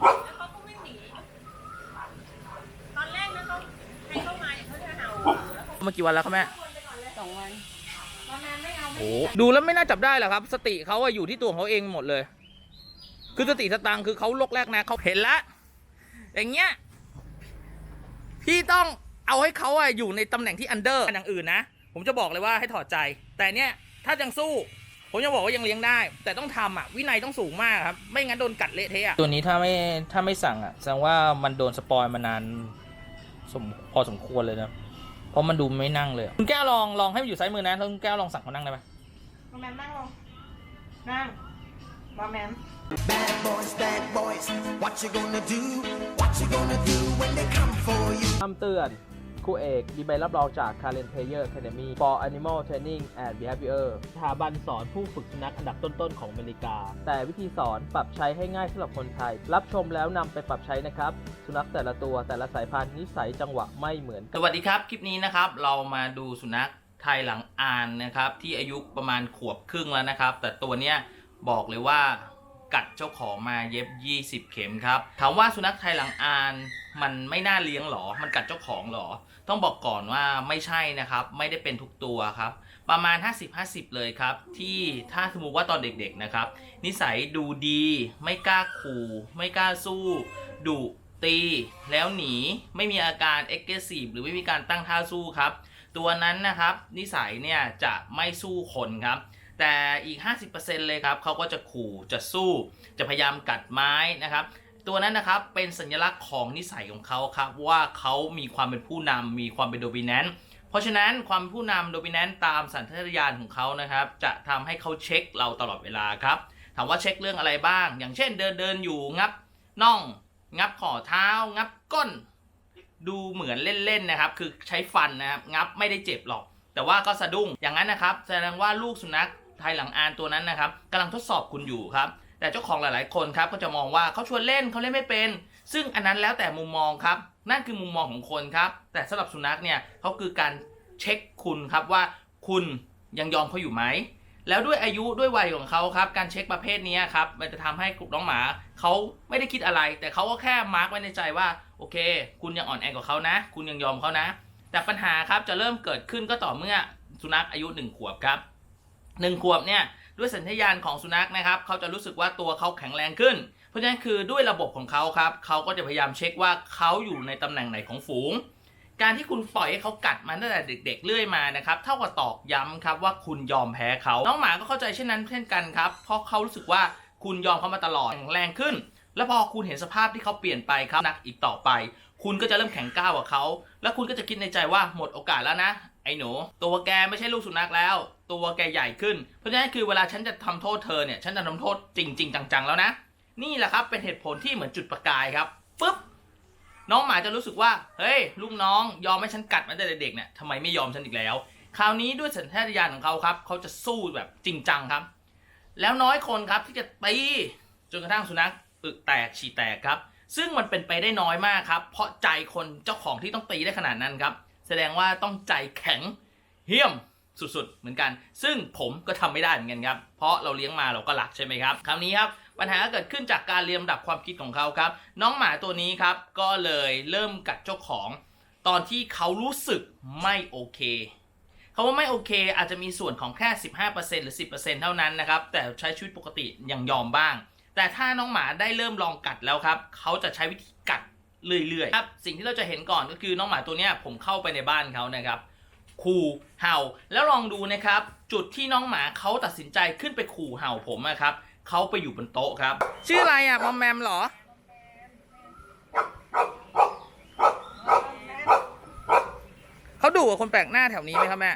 แล้วเขาก็วิ่งหนี ตอนแรกนะเขาใครเข้ามาเนี่ยเขาจะเห่าแล้วเขาเมื่อกี่วันแล้วครับแม่สองวันตอนนั้นไม่เอาไม่โอ้ดูแล้วไม่น่าจับได้หรอกครับ สติเขาอะอยู่ที่ตัวของเขาเองหมดเลย คือสติสตังค์คือเขาลกแรกนะเขาเห็นละอย่างเงี้ยพี่ต้องเอาให้เขาอะอยู่ในตำแหน่งที่อันเดอร์อย่างอื่นนะ ผมจะบอกเลยว่าให้ถอดใจ แต่เนี้ยถ้ายังสู้ ผมจะบอกว่ายังเลี้ยงได้ แต่ต้องทำอะวินัยต้องสูงมากครับ ไม่งั้นโดนกัดเละเทะตัวนี้ถ้าไม่ถ้าไม่สั่งอะแสดงว่ามันโดนสปอยมานานสมพอสมควรเลยนะเพราะมันดูไม่นั่งเลย คุณแก้วลองลองให้มันอยู่ซ้ายมือนะแล้วคุณแก้วลองสั่งเขานั่งได้ไหมบอแมนนั่งลงนั่งบอแมน Bad boys, bad boys, what you gonna do? What you gonna do when they come for you? คำเตือน ครูเอกมีใบรับรองจาก Karen Player Academy for Animal Training and Behavior สถาบันสอนผู้ฝึกสุนัขอันดับต้นๆของอเมริกา แต่วิธีสอนปรับใช้ให้ง่ายสำหรับคนไทย รับชมแล้วนำไปปรับใช้นะครับ สุนัขแต่ละตัวแต่ละสายพันธุ์นิสัยจังหวะไม่เหมือนกันสวัสดีครับ คลิปนี้นะครับ เรามาดูสุนัขไทยหลังอานนะครับ ที่อายุประมาณขวบครึ่งแล้วนะครับ แต่ตัวเนี้ยบอกเลยว่า กัดเจ้าของมาเย็บ 20 เข็มครับ ถามว่าสุนัขไทยหลังอานมันไม่น่าเลี้ยงหรอ มันกัดเจ้าของหรอ ต้องบอกก่อนว่าไม่ใช่นะครับ ไม่ได้เป็นทุกตัวครับ ประมาณ 50-50 เลยครับ ที่ถ้าสมมติว่าตอนเด็กๆนะครับ นิสัยดูดี ไม่กล้าขู่ไม่กล้าสู้ดุตีแล้วหนีไม่มีอาการ aggressive หรือไม่มีการตั้งท่าสู้ครับ ตัวนั้นนะครับ นิสัยเนี่ยจะไม่สู้คนครับ แต่อีก 50%เลยครับเขาก็จะขู่จะสู้จะพยายามกัดไม้นะครับ ตัวนั้นนะครับเป็นสัญลักษณ์ของนิสัยของเขาครับว่าเขามีความเป็นผู้นำมีความเป็นโดมิแนนต์เพราะฉะนั้นความเป็นผู้นำโดมิแนนต์ตามสัญชาตญาณของเขานะครับ จะทำให้เขาเช็คเราตลอดเวลาครับถามว่าเช็คเรื่องอะไรบ้าง อย่างเช่นเดินเดินอยู่งับน่องงับข้อเท้า งับก้น ดูเหมือนเล่นๆนะครับ คือใช้ฟันนะครับ งับไม่ได้เจ็บหรอก แต่ว่าก็สะดุ้ง อย่างนั้นนะครับ แสดงว่าลูกสุนัข ไทยหลังอานตัวนั้นนะครับกำลังทดสอบคุณอยู่ครับ แต่เจ้าของหลาย ๆ คนครับก็จะมองว่าเขาชวนเล่นเขาเล่นไม่เป็น ซึ่งอันนั้นแล้วแต่มุมมองครับ นั่นคือมุมมองของคนครับ แต่สำหรับสุนัขเนี่ยเขาคือการเช็คคุณครับว่าคุณยังยอมเขาอยู่ไหมแล้วด้วยอายุด้วยวัยของเขาครับ การเช็คประเภทนี้ครับ มันจะทำให้กลุ่มน้องหมาเขาไม่ได้คิดอะไร แต่เขาก็แค่มาร์กไว้ในใจว่า โอเค คุณยังอ่อนแอกว่าเขานะ คุณยังยอมเขานะ แต่ปัญหาครับจะเริ่มเกิดขึ้นก็ต่อเมื่อสุนัขอายุหนึ่งขวบครับ หนึ่งขวบเนี่ยด้วยสัญชาตญาณของสุนัขนะครับเขาจะรู้สึกว่าตัวเขาแข็งแรงขึ้น เพราะฉะนั้นคือด้วยระบบของเขาครับเขาก็จะพยายามเช็คว่าเขาอยู่ในตำแหน่งไหนของฝูง การที่คุณปล่อยให้เขากัดมาตั้งแต่เด็กๆเรื่อยมานะครับเท่ากับตอกย้ำครับว่าคุณยอมแพ้เขาน้องหมาก็เข้าใจเช่นนั้นเช่นกันครับเพราะเขารู้สึกว่าคุณยอมเขามาตลอดแข็งแรงขึ้น แล้วพอคุณเห็นสภาพที่เขาเปลี่ยนไปครับนักอีกต่อไป คุณก็จะเริ่มแข็งก้าวกับเขาแล้วคุณก็จะคิดในใจว่าหมดโอกาสแล้วนะ ไอ้หนูตัวแกไม่ใช่ลูกสุนัขแล้ว ตัวแกใหญ่ขึ้น เพราะฉะนั้นคือเวลาฉันจะทำโทษเธอเนี่ย ฉันจะทำโทษจริงๆจังๆแล้วนะ นี่แหละครับเป็นเหตุผลที่เหมือนจุดประกายครับปุ๊บน้องหมาจะรู้สึกว่า เฮ้ยลูกน้องยอมให้ฉันกัดมาแต่เด็กเนี่ยทำไมไม่ยอมฉันอีกแล้ว คราวนี้ด้วยสัญชาตญาณของเขาครับ เขาจะสู้แบบจริงจังครับ แล้วน้อยคนครับที่จะตีจนกระทั่งสุนัขอึแตกฉี่แตกครับ ซึ่งมันเป็นไปได้น้อยมากครับ เพราะใจคนเจ้าของที่ต้องตีได้ขนาดนั้นครับ แสดงว่าต้องใจแข็งเหี้ยม สุดๆ เหมือนกัน ซึ่งผมก็ทำไม่ได้เหมือนกันครับ เพราะเราเลี้ยงมาเราก็รักใช่ไหมครับ คราวนี้ครับปัญหาเกิดขึ้นจากการเรียงลำดับความคิดของเขาครับ น้องหมาตัวนี้ครับ ก็เลยเริ่มกัดเจ้าของ ตอนที่เขารู้สึกไม่โอเคคาว่าไม่โอเค อาจจะมีส่วนของแค่ 15%หรือ 10%เท่านั้นนะครับ แต่ใช้ชีวิตปกติยังยอมบ้าง แต่ถ้าน้องหมาได้เริ่มลองกัดแล้วครับ เขาจะใช้วิธีกัดเรื่อยๆ ครับ สิ่งที่เราจะเห็นก่อนก็คือน้องหมาตัวนี้ผมเข้าไปในบ้านเขานะครับ ขู่เห่า แล้วลองดูนะครับ จุดที่น้องหมาเขาตัดสินใจขึ้นไปขู่เห่าผมนะครับเขาไปอยู่บนโต๊ะครับ ชื่ออะไรอะมอมแมมเหรอเขาดุกับคนแปลกหน้าแถวนี้ไหมครับแม่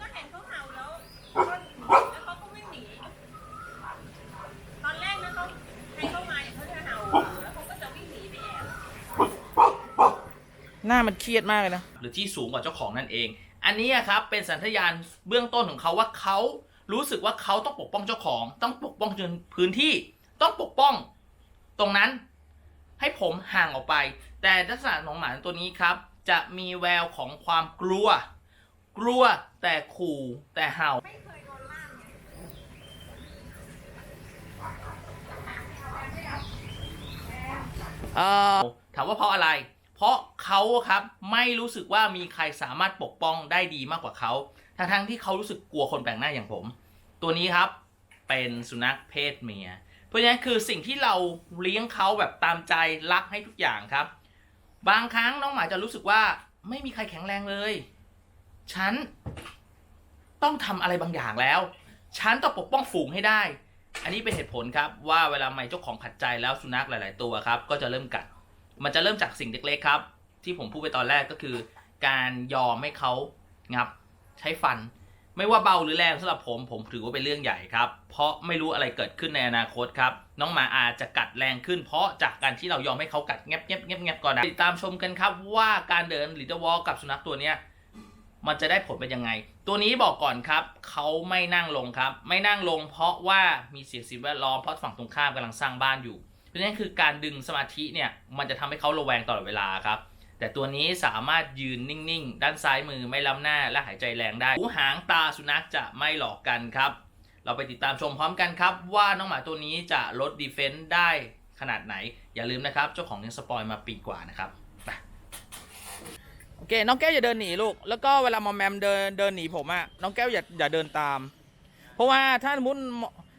ก็เห็นเขาเห่าแล้วก็แล้วเขาก็วิ่งหนี ตอนแรกนะเขาใครเข้ามาเนี่ยเขาจะเห่าแล้วเขาก็จะวิ่งหนีไปแอบ หน้า มันเครียดมากเลยนะ หรือที่สูงกว่าเจ้าของนั่นเอง อันนี้อะครับเป็นสัญชาตญาณเบื้องต้นของเขาว่าเขารู้สึกว่าเขาต้องปกป้องเจ้าของ ต้องปกป้องจนพื้นที่ ต้องปกป้อง ตรงนั้นให้ผมห่างออกไป แต่ลักษณะของหมาตัวนี้ครับ จะมีแววของความกลัว กลัวแต่ขู่แต่เห่าไม่เคยโดนล่ามไงเอ่อถามว่าเพราะอะไร เพราะเขาครับไม่รู้สึกว่ามีใครสามารถปกป้องได้ดีมากกว่าเขาทั้งทั้งที่เขารู้สึกกลัวคนแปลกหน้าอย่างผม ตัวนี้ครับเป็นสุนัขเพศเมีย เพราะฉะนั้นคือสิ่งที่เราเลี้ยงเขาแบบตามใจรักให้ทุกอย่างครับ บางครั้งน้องหมาจะรู้สึกว่าไม่มีใครแข็งแรงเลย ฉันต้องทำอะไรบางอย่างแล้ว ฉันต้องปกป้องฝูงให้ได้ อันนี้เป็นเหตุผลครับว่าเวลาไม่เจ้าของขัดใจแล้วสุนัขหลาย ๆ ตัวครับ ก็จะเริ่มกัด มันจะเริ่มจากสิ่งเล็กๆครับ ที่ผมพูดไปตอนแรกก็คือ การยอมให้เขางับใช้ฟัน ไม่ว่าเบาหรือแรงสำหรับผมผมถือว่าเป็นเรื่องใหญ่ครับ เพราะไม่รู้อะไรเกิดขึ้นในอนาคตครับ น้องหมาอาจจะกัดแรงขึ้น เพราะจากการที่เรายอมให้เขากัดแงบแงบแงบแงบก่อนนะติดตามชมกันครับว่าการเดินหรือจะวอลกับสุนัขตัวเนี้ยมันจะได้ผลเป็นยังไง ตัวนี้บอกก่อนครับ เขาไม่นั่งลงครับ ไม่นั่งลงเพราะว่ามีเสียงสิ่งแวดล้อมเพราะฝั่งตรงข้ามกำลังสร้างบ้านอยู่ ราะฉะนั้นคือการดึงสมาธิเนี่ยมันจะทำให้เขาระแวงตลอดเวลาครับ แต่ตัวนี้สามารถยืนนิ่งๆ ด้านซ้ายมือไม่ล้ำหน้าและหายใจแรงได้หูหางตาสุนัขจะไม่หลอกกันครับ เราไปติดตามชมพร้อมกันครับ ว่าน้องหมาตัวนี้จะลดดีเฟนต์ได้ขนาดไหน อย่าลืมนะครับเจ้าของยังสปอยมาปีกว่านะครับโอเค น้องแก้วอย่าเดินหนีลูก แล้วก็เวลามอมแมมเดินเดินหนีผมอะน้องแก้วอย่าอย่าเดินตาม เพราะว่าถ้าสมมติ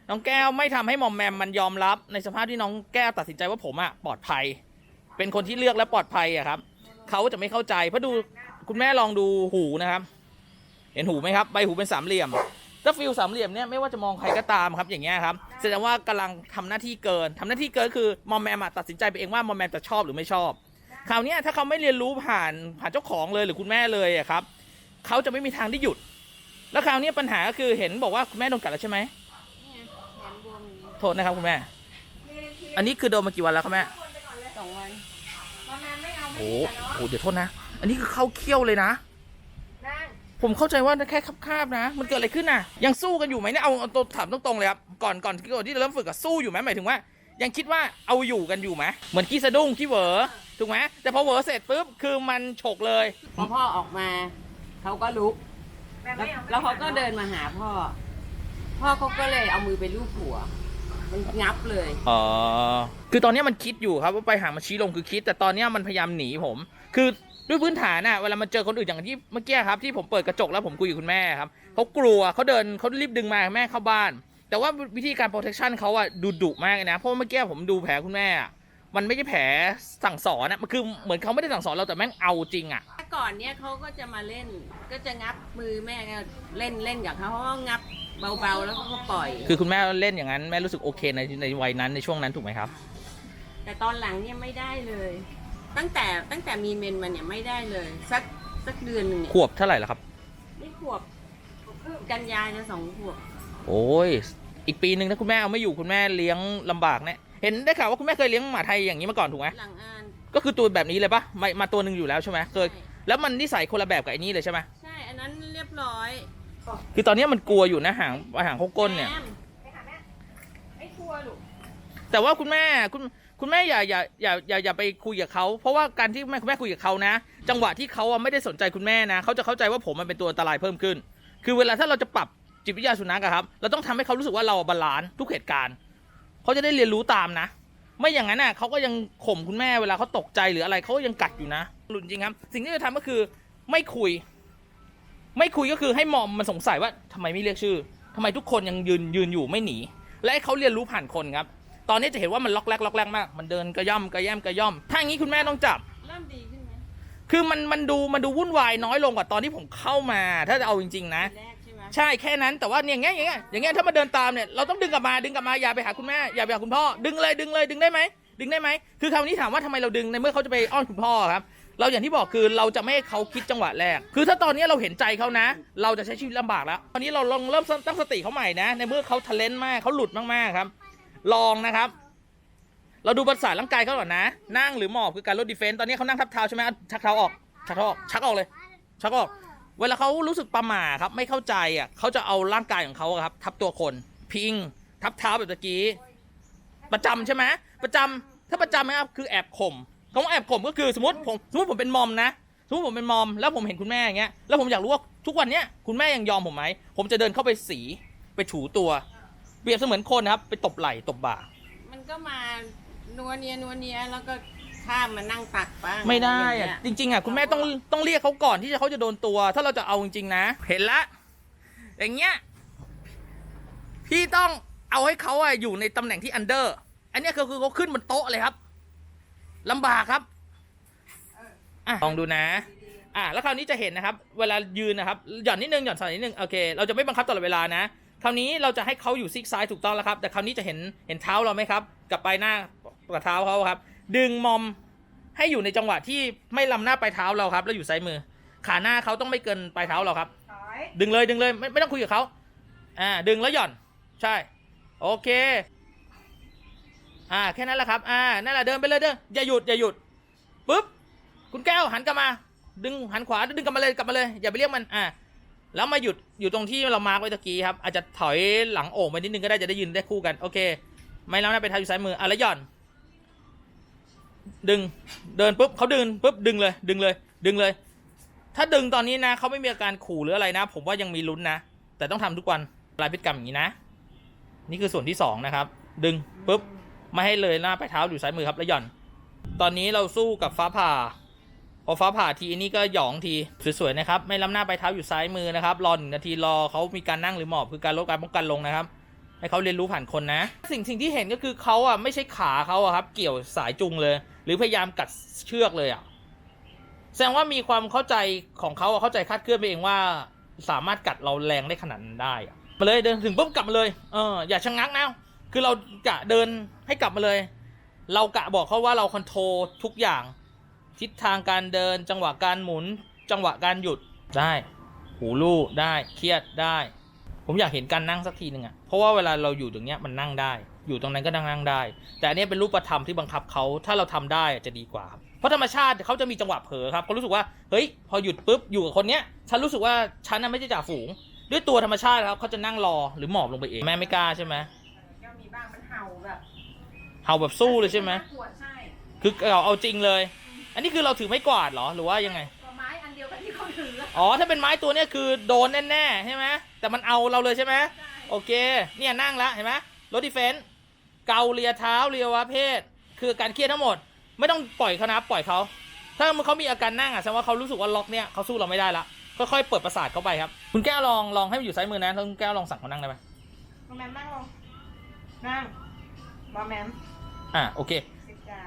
น้องแก้วไม่ทำให้มอมแมมมันยอมรับในสภาพที่น้องแก้วตัดสินใจว่าผมอะปลอดภัย เป็นคนที่เลือกและปลอดภัยอะครับเขาจะไม่เข้าใจเพราะดูคุณแม่ลองดูหูนะครับ เห็นหูไหมครับใบหูเป็นสามเหลี่ยมถ้าฟิลสามเหลี่ยมเนี่ยไม่ว่าจะมองใครก็ตามครับอย่างเงี้ยครับแสดงว่ากำลังทำหน้าที่เกินทำหน้าที่เกินคือมอมแมมตัดสินใจไปเองว่ามอมแมมจะชอบหรือไม่ชอบคราวนี้ถ้าเขาไม่เรียนรู้ผ่านผ่านเจ้าของเลยหรือคุณแม่เลยอะครับเขาจะไม่มีทางได้หยุด แล้วคราวนี้ปัญหาก็คือเห็นบอกว่าคุณแม่โดนกัดแล้วใช่ไหม โทษนะครับคุณแม่ อันนี้คือโดนมากี่วันแล้วครับแม่สองวันประมาณไม่เอาไม่โอ้ดีกับโหเนาะเดี๋ยวโทษนะ อันนี้คือเข้าเขี้ยวเลยนะ นั่งผมเข้าใจว่าแค่คาบๆนะ มันเกิดอะไรขึ้นน่ะ ยังสู้กันอยู่ไหมเนี่ยเอาเอาตัวถามตรงๆเลยครับก่อนก่อนก่อนที่จะเริ่มฝึกอะสู้อยู่ไหมหมายถึงว่า ยังคิดว่าเอาอยู่กันอยู่ไหมเหมือนขี้สะดุ้งขี้เหวอถูกไหมแต่พอเหวอเสร็จปุ๊บคือมันฉกเลย พอพ่อออกมาเขาก็ลุกแบบแล้วไม่เอาแล้วเขาก็เดินมาหาพ่อ พ่อเขาก็เลยเอามือไปลูบหัว มันงับเลยอ๋อ คือตอนเนี้ยมันคิดอยู่ครับว่าไปหางมันชี้ลงคือคิด แต่ตอนเนี้ยมันพยายามหนีผม คือด้วยพื้นฐานน่ะเวลามันเจอคนอื่นอย่างที่เมื่อกี้ครับที่ผมเปิดกระจกแล้วผมคุยกับคุณแม่ครับเขากลัวเขาเดินเขารีบดึงมาแม่เข้าบ้าน แต่ว่าวิธีการ protection เขาอะดุดุมากเลยนะเพราะเมื่อกี้ผมดูแผลคุณแม่อะ มันไม่ใช่แผลสั่งสอนอะมันคือเหมือนเขาไม่ได้สั่งสอนเราแต่แม่งเอาจริงอะแต่ก่อนเนี้ยเขาก็จะมาเล่น ก็จะงับมือแม่ก็เล่นเล่นกับเขาเพราะว่างับเบาๆแล้วเขาก็ปล่อย คือคุณแม่เล่นอย่างนั้นแม่รู้สึกโอเคในในวัยนั้นในช่วงนั้นถูกไหมครับ แต่ตอนหลังเนี่ยไม่ได้เลย ตั้งแต่ตั้งแต่มีเมนมาเนี่ยไม่ได้เลย สักสักเดือนหนึ่งเนี่ยขวบเท่าไหร่แล้วครับ นี่ขวบกันยายจะสองขวบ โอ้ย อีกปีหนึ่งถ้าคุณแม่เอาไม่อยู่คุณแม่เลี้ยงลำบากเนี่ย เห็นได้ข่าวว่าคุณแม่เคยเลี้ยงหมาไทยอย่างนี้มาก่อนถูกไหมหลังอ่านก็คือตัวแบบนี้เลยปะมามาตัวหนึ่งอยู่แล้วใช่ไหมเคยใช่แล้วมันนิสัยคนละแบบกับไอ้นี่เลยใช่ไหมใช่ อันนั้นเรียบร้อยคือตอนนี้มันกลัวอยู่นะหางหางเขาก้นเนี่ย แอมไปหาแม่ไม่กลัวลูกแต่ว่าคุณแม่คุณคุณแม่อย่าอย่าอย่าอย่าอย่าไปคุยกับเขาเพราะว่าการที่แม่คุณแม่คุยกับเขานะ จังหวะที่เขาอะไม่ได้สนใจคุณแม่นะเขาจะเข้าใจว่าผมมันเป็นตัวอันตรายเพิ่มขึ้น คือเวลาถ้าเราจะปรับจิตวิทยาสุนัขอะครับ เราต้องทำให้เขารู้สึกว่าเราบาลานซ์ทุกเหตุการณ์ เขาจะได้เรียนรู้ตามนะ ไม่อย่างนั้นน่ะเขาก็ยังข่มคุณแม่เวลาเขาตกใจหรืออะไรเขาก็ยังกัดอยู่นะหลุนจริงครับ สิ่งที่จะทำก็คือไม่คุย ไม่คุยก็คือให้มอมมันสงสัยว่าทำไมไม่เรียกชื่อทำไมทุกคนยังยืนยืนอยู่ไม่หนี และให้เขาเรียนรู้ผ่านคนครับ ตอนนี้จะเห็นว่ามันล็อกแรกล็อกแรกมาก มันเดินกระย่ำกระแย่มกระย่อม ถ้าอย่างนี้คุณแม่ต้องจับเริ่มดีขึ้นไหมคือมันมันดูมันดูวุ่นวายน้อยลงกว่าตอนที่ผมเข้ามา ถ้าจะเอาจริง ๆ นะทีแรก ใช่แค่นั้นแต่ว่าเนี่ยอย่างเงี้ยอย่างเงี้ยอย่างเงี้ยถ้ามาเดินตามเนี่ยเราต้องดึงกลับมาดึงกลับมาอย่าไปหาคุณแม่อย่าไปหาคุณพ่อดึงเลยดึงเลยดึงได้ไหมดึงได้ไหมคือคราวนี้ถามว่าทำไมเราดึงในเมื่อเขาจะไปอ้อนคุณพ่อครับ เราอย่างที่บอกคือเราจะไม่ให้เขาคิดจังหวะแรก คือถ้าตอนนี้เราเห็นใจเขานะ เราจะใช้ชีวิตลำบากแล้วตอนนี้เราลองเริ่มตั้งสติเขาใหม่นะ ในเมื่อเขาทะเลนมากเขาหลุดมากๆครับ ลองนะครับ เราดูภาษาร่างกายเขาก่อนนะ นั่งหรือหมอบคือการลดดีเฟนต์ตอนนี้เขานั่งทับเท้าใช่ไหมชักเท้าออกชักเท้าออกชักออกเลย ชักออก เวลาเขารู้สึกประหม่าครับไม่เข้าใจอะเขาจะเอาร่างกายของเขาอะครับ ทับตัวคน พิง ทับเท้าแบบตะกี้ ประจำใช่ไหมประจำถ้าประจำนะครับคือแอบข่มคำว่าแอบข่มก็คือสมมติผมสมมติผมเป็นมอมนะสมมติผมเป็นมอมแล้วผมเห็นคุณแม่อย่างเงี้ยแล้วผมอยากรู้ว่าทุกวันเนี้ยคุณแม่ยังยอมผมไหมผมจะเดินเข้าไปสีไปถูตัว เปรียบเสมือนคนนะครับ ไปตบไหล่ตบบ่า มันก็มานัวเนียนัวเนียแล้วก็ ข้ามมานั่งตักบ้างไม่ได้ย่าอะงเงี้ยจริง ๆอะคุณแม่ต้องต้องเรียกเขาก่อนที่จะเขาจะโดนตัว ถ้าเราจะเอาจริงๆนะ เห็นละอย่างเงี้ยพี่ต้องเอาให้เขาอะอยู่ในตำแหน่งที่อันเดอร์ อันเนี้ยคือคือเขาขึ้นบนโต๊ะเลยครับลำบากครับอะลองดูนะ อะแล้วคราวนี้จะเห็นนะครับ เวลายืนนะครับหย่อนนิดนึงหย่อนสายนิดนึงโอเคเราจะไม่บังคับตลอดเวลานะ คราวนี้เราจะให้เขาอยู่ซิกซ้ายถูกต้องแล้วครับ แต่คราวนี้จะเห็นเห็นเท้าเราไหมครับ กับปลายหน้ากับเท้าเขาครับ ดึงมอมให้อยู่ในจังหวะที่ไม่ลำหน้าปลายเท้าเราครับ แล้วอยู่ซ้ายมือ ขาหน้าเขาต้องไม่เกินปลายเท้าเราครับดึงเลยดึงเลยไม่ไม่ต้องคุยกับเขาอ่า ดึงแล้วหย่อน ใช่ โอเค อ่า แค่นั้นแหละครับ อ่า นั่นแหละเดินไปเลยเดินอย่าหยุดอย่าหยุดปุ๊บ คุณแก้วหันกลับมา ดึงหันขวาดึงกลับมาเลยกลับมาเลย อย่าไปเรียกมัน อ่า แล้วมาหยุดอยู่ตรงที่เรามาร์กไว้ตะกี้ครับ อาจจะถอยหลังโอ่งไปนิดนึงก็ได้จะได้ยืนได้คู่กัน โอเค ไม่แล้วนะไปเท้าอยู่ซ้ายมือ อะแล้วหย่อน ดึงเดินปุ๊บเขาดึงปุ๊บดึงเลย ดึงเลย ดึงเลย ถ้าดึงตอนนี้นะเขาไม่มีอาการขู่หรืออะไรนะ ผมว่ายังมีลุ้นนะ แต่ต้องทำทุกวันลายพฤติกรรมอย่างนี้นะ นี่คือส่วนที่สองนะครับ ดึงปุ๊บไม่ให้เลยหน้าไปเท้าอยู่ซ้ายมือครับแล้วหย่อน ตอนนี้เราสู้กับฟ้าผ่าพอฟ้าผ่าทีนี้ก็หยองทีสวยๆนะครับ ไม่ล้ำหน้าไปเท้าอยู่ซ้ายมือนะครับรอหนึ่งนาทีรอเขามีการนั่งหรือหมอบคือการลดการป้องกันลงนะครับให้เขาเรียนรู้ผ่านคนนะ สิ่งสิ่งที่เห็นก็คือเขาอะไม่ใช่ขาเขาอะครับ เกี่ยวสายจุงเลย รือพยายามกัดเชือกเลยอะแสดงว่ามีความเข้าใจของเขาเข้าใจคาดเคลื่อนไปเองว่า สามารถกัดเราแรงได้ขนาดนั้นได้อะมาเลยเดินถึงปุ๊บกลับมาเลยเอออย่าชะงักนะคือเรากะเดินให้กลับมาเลย เรากะบอกเขาว่าเราคอนโทรลทุกอย่าง ทิศทางการเดิน จังหวะการหมุน จังหวะการหยุดได้ หูลู่ได้เครียดได้ ผมอยากเห็นการนั่งสักทีหนึ่งอะเพราะว่าเวลาเราอยู่ตรงเนี้ยมันนั่งได้ อยู่ตรงนั้นก็นั่งนั่งได้ แต่อันเนี้ยเป็นรูปธรรมที่บังคับเขาถ้าเราทำได้จะดีกว่าครับเพราะธรรมชาติเขาจะมีจังหวะเผลอครับเขารู้สึกว่าเฮ้ยพอหยุดปุ๊บอยู่กับคนเนี้ยฉันรู้สึกว่าฉันน่ะไม่ใช่จ่าฝูง ด้วยตัวธรรมชาติครับเขาจะนั่งรอหรือหมอบลงไปเองแม่ไม่กล้าใช่ไหมก็มีบ้างมันเห่าแบบเห่าแบบสู้เลยใช่ไหมน่ากลัวใช่คือเอาเอาจริงเลย อันนี้คือเราถือไม้กวาดเหรอหรือว่ายังไงก็ไม้อันเดียวกันที่เขาถืออะอ๋อถ้าเป็นไม้ตัวเนี้ยคือโดนแน่ๆใช่ไหมแต่มันเอาเราเลยใช่ไหมใช่โอเค เนี่ยนั่งละเห็นไหมรถดิเฟนต์ เกาเลียเท้าเลียวะเพศ คือการเครียดทั้งหมด ไม่ต้องปล่อยเขานะปล่อยเขา ถ้าเขามีอาการนั่งอะแสดงว่าเขารู้สึกว่าล็อกเนี่ยเขาสู้เราไม่ได้ละค่อยๆเปิดประสาทเขาไปครับ คุณแก้วลองลองให้มันอยู่ซ้ายมือนะแล้วคุณแก้วลองสั่งเขานั่งได้ไหมบอแมมนั่งลง นั่งบอแมมอะโอเคสิบเก้า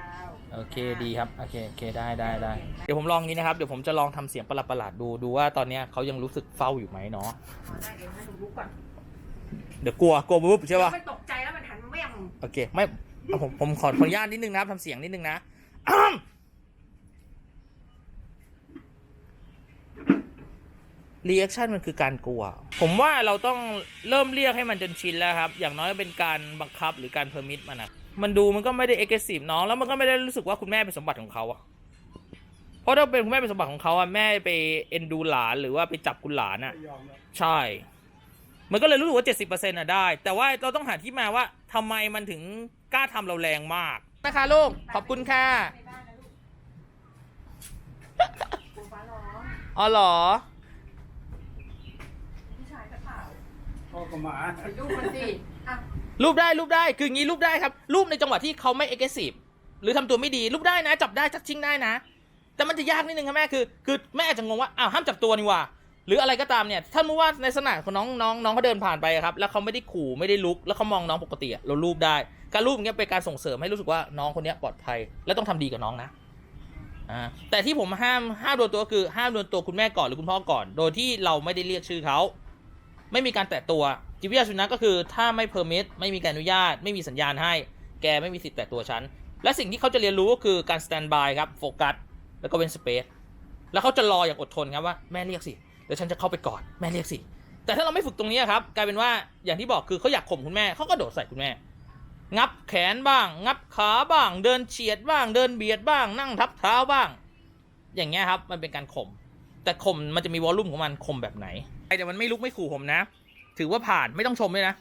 โอเคดีครับโอเคโอเคได้ได้ได้เดี๋ยวผมลองนี้นะครับเดี๋ยวผมจะลองทำเสียงประหลาดๆดูดูว่าตอนเนี้ยเขายังรู้สึกเฝ้าอยู่ไหมเนาะได้เดี๋ยวให้ดูลุกก่อนเดี๋ยวกลัวกลัวปุ๊บใช่ป่ะมันตกใจแล้วมันหันแม่ง โอเค ไม่เอาผมผมขอขออนุญาตนิดนึงนะครับทำเสียงนิดนึงนะรีแอคชั่นมันคือการกลัว ผมว่าเราต้องเริ่มเรียกให้มันจนชินแล้วครับ อย่างน้อยเป็นการบังคับหรือการเพอร์มิทมันนะมันดูมันก็ไม่ได้เอ็กซ์ซีฟน้องแล้วมันก็ไม่ได้รู้สึกว่าคุณแม่เป็นสมบัติของเขาอะเพราะถ้าเป็นคุณแม่เป็นสมบัติของเขาอะแม่ไปเอ็นดูหลานหรือว่าไปจับคุณหลานอะใช่ มันก็เลยรู้สึกว่า 70%อะได้ แต่ว่าเราต้องหาที่มาว่าทำไมมันถึงกล้าทำเราแรงมากนะคะลูก ขอบคุณค่ะในบ้านนะลูกคุณฟ้าร้องอ๋อเหรอผู้ชายกระเป๋าพ่อก็มาดูมันสิอะรูปได้รูปได้คืออย่างนี้รูปได้ครับรูปในจังหวะที่เขาไม่เอ็กซ์ซีฟหรือทำตัวไม่ดีรูปได้นะ จับได้จัดชิงได้นะ แต่มันจะยากนิดนึงครับแม่คือ คือแม่อาจจะงงว่าอ้าวห้ามจับตัวนี่หว่า หรืออะไรก็ตามเนี่ย ถ้ารู้ว่าในสนามของน้องน้องน้องเขาเดินผ่านไปครับ แล้วเขาไม่ได้ขู่ไม่ได้ลุก แล้วเขามองน้องปกติเรารูปได้ การรูปเงี้ยเป็นการส่งเสริมให้รู้สึกว่าน้องคนนี้ปลอดภัย และต้องทำดีกับน้องนะอ่าแต่ที่ผมห้ามห้ามโดนตัวก็คือห้ามโดนตัวคุณแม่ก่อนหรือคุณพ่อก่อน โดยที่เราไม่ได้เรียกชื่อเขาไม่มีการแตะตัวจิตวิทยาสุนัขก็คือถ้าไม่เพอร์มิทไม่มีการอนุญาต ไม่มีสัญญาณให้ แกไม่มีสิทธิ์แตะตัวฉันและสิ่งที่เขาจะเรียนรู้ก็คือการสแตนบายครับโฟกัสแล้วก็เว้นสเปซแล้วเขาจะรออย่างอดทนครับว่าแม่เรียกสิ ดี๋ยวฉันจะเข้าไปกอดแม่เรียกสิ แต่ถ้าเราไม่ฝึกตรงนี้ครับกลายเป็นว่าอย่างที่บอกคือเขาอยากข่มคุณแม่เขาก็โดดใส่คุณแม่ งับแขนบ้าง งับขาบ้าง เดินเฉียดบ้าง เดินเบียดบ้าง นั่งทับเท้าบ้าง อย่างเงี้ยครับมันเป็นการข่มแต่ข่มมันจะมีวอลลุ่มของมันข่มแบบไหนแต่มันไม่ลุกไม่ขู่ผมนะ ถือว่าผ่านไม่ต้องชมด้วยนะ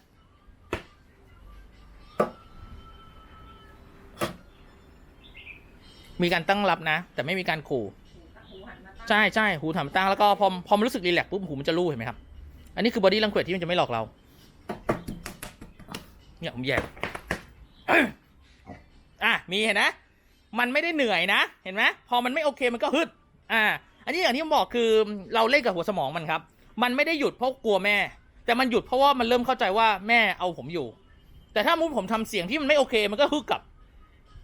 มีการตั้งรับนะ แต่ไม่มีการขู่ ใช่ใช่หูถามตั้งแล้วก็พอพอมันรู้สึกรีแลกซ์ปุ๊บหูมันจะรู้เห็นไหมครับ อันนี้คือบอดี้ลังเก e ที่มันจะไม่หลอกเรา เนี่ยผมแยกอะมีเห็นนะ มันไม่ได้เหนื่อยนะ เห็นไหมพอมันไม่โอเคมันก็ฮึด อ่า อันนี้อย่างที่ผมบอกคือเราเล่นกับหัวสมองมันครับ มันไม่ได้หยุดเพราะกลัวแม่ แต่มันหยุดเพราะว่ามันเริ่มเข้าใจว่าแม่เอาผมอยู่ แต่ถ้ามุมผมทำเสียงที่มันไม่โอเค มันก็ฮึกกลับ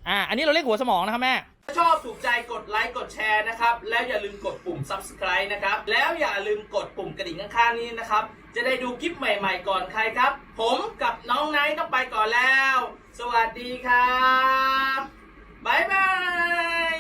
อ่า อันนี้เราเล่นหัวสมองนะครับแม่ ชอบถูกใจกดไลค์กดแชร์นะครับ แล้วอย่าลืมกดปุ่ม subscribe นะครับ แล้วอย่าลืมกดปุ่มกระดิ่งข้างๆนี้นะครับ จะได้ดูคลิปใหม่ๆก่อนใครครับ ผมกับน้องไนท์ต้องไปก่อนแล้ว สวัสดีครับบ๊ายบาย